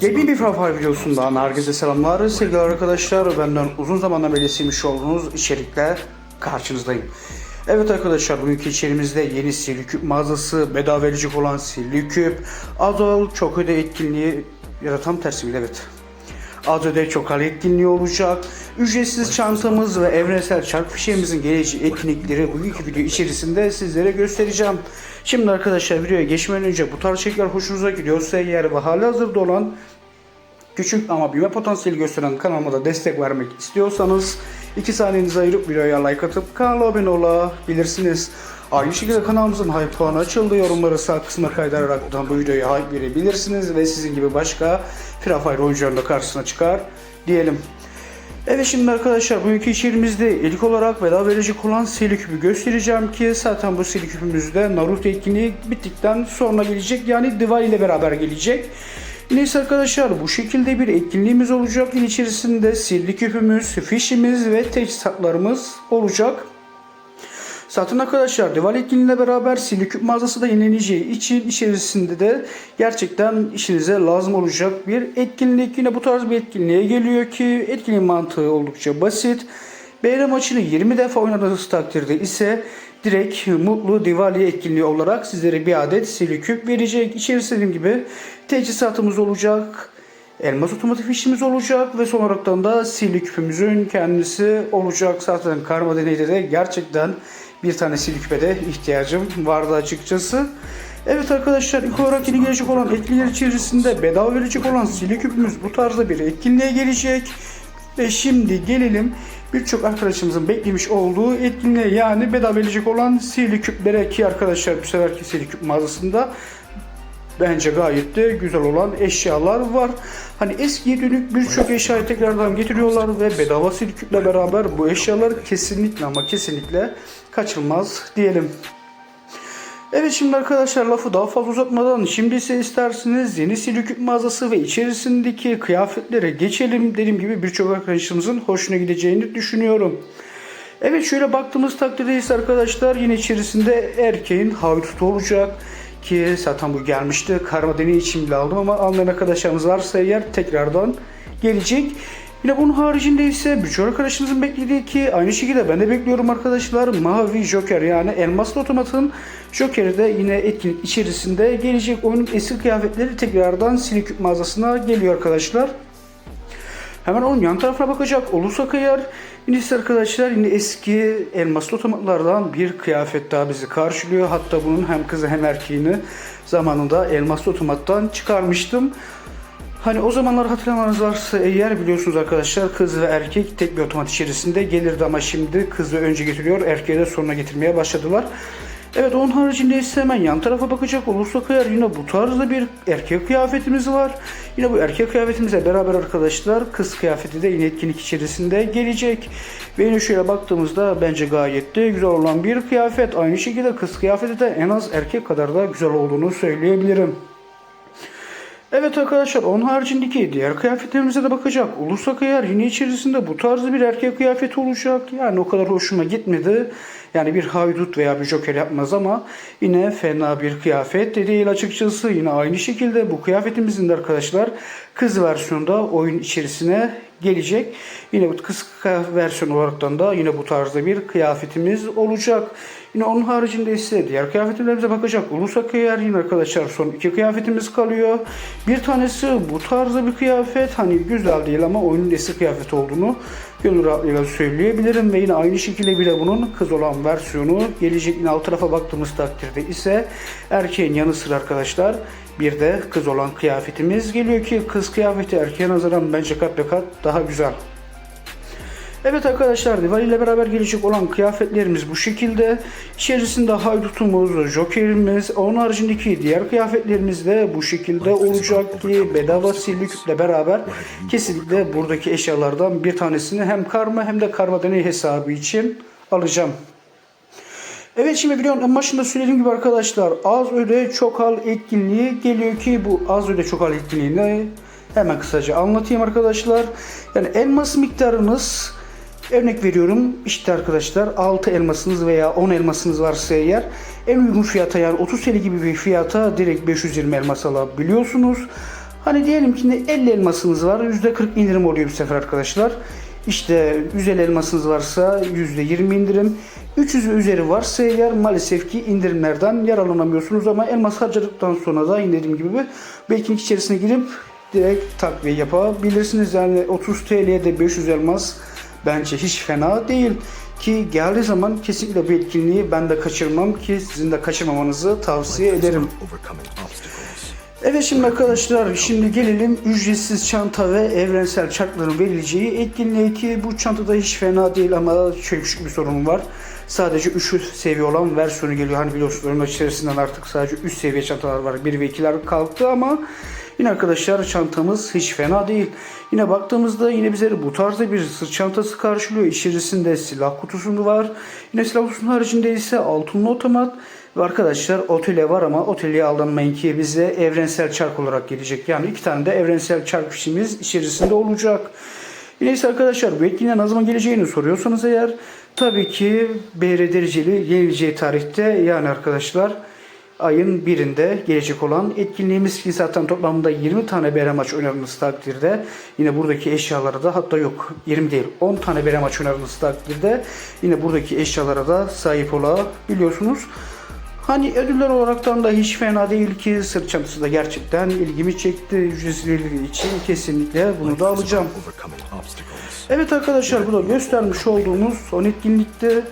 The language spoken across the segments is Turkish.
Yepyeni bir Frafay videosundan herkese selamlar sevgili arkadaşlar. Benden uzun zamandan beri sevmiş olduğunuz içerikler karşınızdayım. Evet arkadaşlar bugünkü içerimizde yeni sihirli küp mağazası, bedava verecek olan sihirli küp, Azol çok öde etkinliği ya da tam tersi bile evet. Az öde çok hal etkinliği olacak. Ücretsiz çantamız ve evrensel çark fişeğimizin geleceği etkinlikleri bugünkü video içerisinde sizlere göstereceğim. Şimdi arkadaşlar videoya geçmeden önce bu tarz şeyler hoşunuza gidiyorsa eğer ve hali hazırda olan küçük ama büyüme potansiyeli gösteren kanalıma da destek vermek istiyorsanız 2 saniyenizi ayırıp videoya like atıp kanala abone olabilirsiniz. Aynı şekilde kanalımızın hype puanı açıldı. Yorumları sağ kısma kaydırarak da bu videoya hype verebilirsiniz ve sizin gibi başka Free Fire oyuncuların da karşısına çıkar diyelim. Evet şimdi arkadaşlar bugünkü içerimizde ilk olarak bedava verecek olan seri küpü göstereceğim ki zaten bu seri küpümüzde Naruto etkinliği bittikten sonra gelecek yani Diwali ile beraber gelecek. Neyse arkadaşlar bu şekilde bir etkinliğimiz olacak. Yine içerisinde sihirli küpümüz, fişimiz ve teçhizatlarımız olacak. Zaten arkadaşlar Dival etkinliğiyle beraber sihirli küp mağazası da yenileneceği için içerisinde de gerçekten işinize lazım olacak bir etkinlik. Yine bu tarz bir etkinliğe geliyor ki etkinliğin mantığı oldukça basit. BR maçını 20 defa oynadığınız takdirde ise direkt Mutlu Diwali etkinliği olarak sizlere bir adet sihirli küp verecek. İçerisinde dediğim gibi teçhizatımız olacak. Elmas otomatik fişimiz olacak ve son olaraktan da sihirli küpümüzün kendisi olacak. Zaten karma deneyde de gerçekten bir tane sihirli küpe de ihtiyacım vardı açıkçası. Evet arkadaşlar ilk olarak yeni gelecek olan etkinlikler içerisinde bedava verecek olan sihirli küpümüz bu tarzda bir etkinliğe gelecek. Ve şimdi gelelim birçok arkadaşımızın beklemiş olduğu etkinliğe yani bedava verecek olan sihirli küplere ki arkadaşlar bu seferki sihirli küp mağazasında bence gayet de güzel olan eşyalar var. Hani eskiye dönük birçok eşyayı tekrardan getiriyorlar ve bedava silkükle beraber bu eşyalar kesinlikle ama kesinlikle kaçılmaz diyelim. Evet şimdi arkadaşlar lafı daha fazla uzatmadan şimdi ise isterseniz yeni siliküp mağazası ve içerisindeki kıyafetlere geçelim. Dediğim gibi birçok arkadaşımızın hoşuna gideceğini düşünüyorum. Evet şöyle baktığımız takdirde ise arkadaşlar yine içerisinde erkeğin havlusu olacak ki zaten bu gelmişti. Karma deney için bile aldım ama almayan arkadaşlarımız varsa eğer tekrardan gelecek. Yine bunun haricinde ise birçok arkadaşımızın beklediği ki aynı şekilde ben de bekliyorum arkadaşlar. Mavi Joker yani elmaslı otomatın Joker'i de yine etkinlik içerisinde gelecek. Oyunun eski kıyafetleri tekrardan Siliküp mağazasına geliyor arkadaşlar. Hemen onun yan tarafına bakacak olursak eğer yine ise arkadaşlar yine eski elmaslı otomatlardan bir kıyafet daha bizi karşılıyor. Hatta bunun hem kızı hem erkeğini zamanında elmaslı otomattan çıkarmıştım. Hani o zamanlar hatırlamanız varsa eğer biliyorsunuz arkadaşlar kız ve erkek tek bir otomat içerisinde gelirdi ama şimdi kızı önce getiriyor erkeği de sonra getirmeye başladılar. Evet onun haricinde ise hemen yan tarafa bakacak olursak eğer yine bu tarzda bir erkek kıyafetimiz var. Yine bu erkek kıyafetimizle beraber arkadaşlar kız kıyafeti de yine etkinlik içerisinde gelecek. Ve yine şöyle baktığımızda bence gayet de güzel olan bir kıyafet. Aynı şekilde kız kıyafeti de en az erkek kadar da güzel olduğunu söyleyebilirim. Evet arkadaşlar onun haricindeki diğer kıyafetlerimize de bakacak olursak eğer yine içerisinde bu tarzda bir erkek kıyafeti olacak. Yani o kadar hoşuma gitmedi. Yani bir haydut veya bir joker yapmaz ama yine fena bir kıyafet de değil açıkçası. Yine aynı şekilde bu kıyafetimizin de arkadaşlar kız versiyonda oyun içerisine gelecek. Yine bu kız versiyon olaraktan da yine bu tarzda bir kıyafetimiz olacak. Yine onun haricinde ise diğer kıyafetlerimize bakacak olursak eğer yine arkadaşlar son iki kıyafetimiz kalıyor. Bir tanesi bu tarzda bir kıyafet. Hani güzel değil ama oyunun eski kıyafet olduğunu gönül rahatlığıyla söyleyebilirim. Ve yine aynı şekilde bir de bunun kız olan versiyonu gelecek. Yine alt tarafa baktığımız takdirde ise erkeğin yanı sıra arkadaşlar bir de kız olan kıyafetimiz geliyor ki kız kıyafeti erkeğe nazaran bence kat be kat daha güzel. Evet arkadaşlar Diwali ile beraber gelecek olan kıyafetlerimiz bu şekilde. İçerisinde haydutumuz, jokerimiz, onun haricindeki diğer kıyafetlerimiz de bu şekilde olacak ki bedava sihirli küple beraber kesinlikle buradaki eşyalardan bir tanesini hem karma hem de karma deney hesabı için alacağım. Evet şimdi videonun en başında söylediğim gibi arkadaşlar az öde çok al etkinliği geliyor ki bu az öde çok al etkinliğini hemen kısaca anlatayım arkadaşlar. Yani elmas miktarınız örnek veriyorum işte arkadaşlar 6 elmasınız veya 10 elmasınız varsa eğer en uygun fiyata yani 30 TL gibi bir fiyata direkt 520 elmas alabiliyorsunuz. Hani diyelim ki ne 50 elmasınız var %40 indirim oluyor bu sefer arkadaşlar. İşte 150 elmasınız varsa %20 indirim. 300 ve üzeri varsa eğer maalesef ki indirimlerden yararlanamıyorsunuz ama elmas harcadıktan sonra da yine dediğim gibi belki içerisine girip direkt takviye yapabilirsiniz. Yani 30 TL'ye de 500 elmas bence hiç fena değil. Ki geldiği zaman kesinlikle bu etkinliği ben de kaçırmam ki sizin de kaçırmamanızı tavsiye ederim. Evet şimdi arkadaşlar şimdi gelelim ücretsiz çanta ve evrensel çarkların verileceği etkinliğe ki bu çantada hiç fena değil ama şöyle küçük bir sorun var. Sadece 3 seviye olan versiyonu geliyor. Hani biliyorsunuz onun içerisinden artık sadece 3 seviye çantalar var. 1 ve 2'ler kalktı ama yine arkadaşlar çantamız hiç fena değil. Yine baktığımızda yine bize bu tarzda bir sırt çantası karşılıyor. İçerisinde silah kutusu var. Yine silah kutusunun haricinde ise altın otomat ve arkadaşlar otele var ama otele aldanmayın ki bize evrensel çark olarak gelecek. Yani iki tane de evrensel çark fişimiz içerisinde olacak. Neyse arkadaşlar bu etkinliğe ne zaman geleceğini soruyorsanız eğer tabii ki BR dereceli yenileceği tarihte yani arkadaşlar ayın birinde gelecek olan etkinliğimiz ki zaten toplamda 20 tane BR maç oynadığınız takdirde yine buradaki eşyalara da hatta yok 20 değil 10 tane BR maç oynadığınız takdirde yine buradaki eşyalara da sahip olabiliyorsunuz. Hani ödüller olaraktan da hiç fena değil ki sırt çantası da gerçekten ilgimi çekti. Ücretsizliği için kesinlikle bunu da alacağım. Evet arkadaşlar bu da göstermiş olduğumuz son etkinlikte.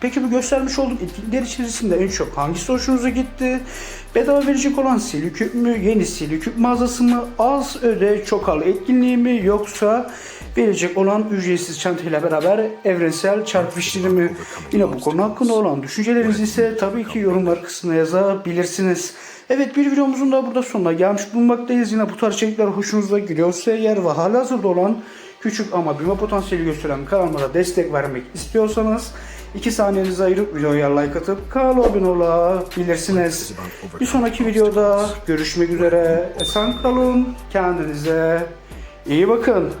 Peki bu göstermiş olduğum etkinlikler içerisinde en çok hangisi hoşunuza gitti? Bedava verecek olan Siliküp mü, yeni Siliküp mağazası mı, az öde çok al etkinliği mi yoksa verecek olan ücretsiz çantayla beraber evrensel çarp mi? Yine bu konu hakkında olan düşüncelerinizi ise tabii ki yorumlar kısmına yazabilirsiniz. Evet bir videomuzun da burada sonuna gelmiş bulunmaktayız. Yine bu tarz içerikler hoşunuza gidiyorsa eğer ve hala hazırda olan küçük ama büyüme potansiyeli gösteren kanalıma da destek vermek istiyorsanız 2 saniyenizi ayırıp videoya like atıp kanala abone olabilirsiniz. Bir sonraki videoda görüşmek üzere. Esen kalın. Kendinize iyi bakın.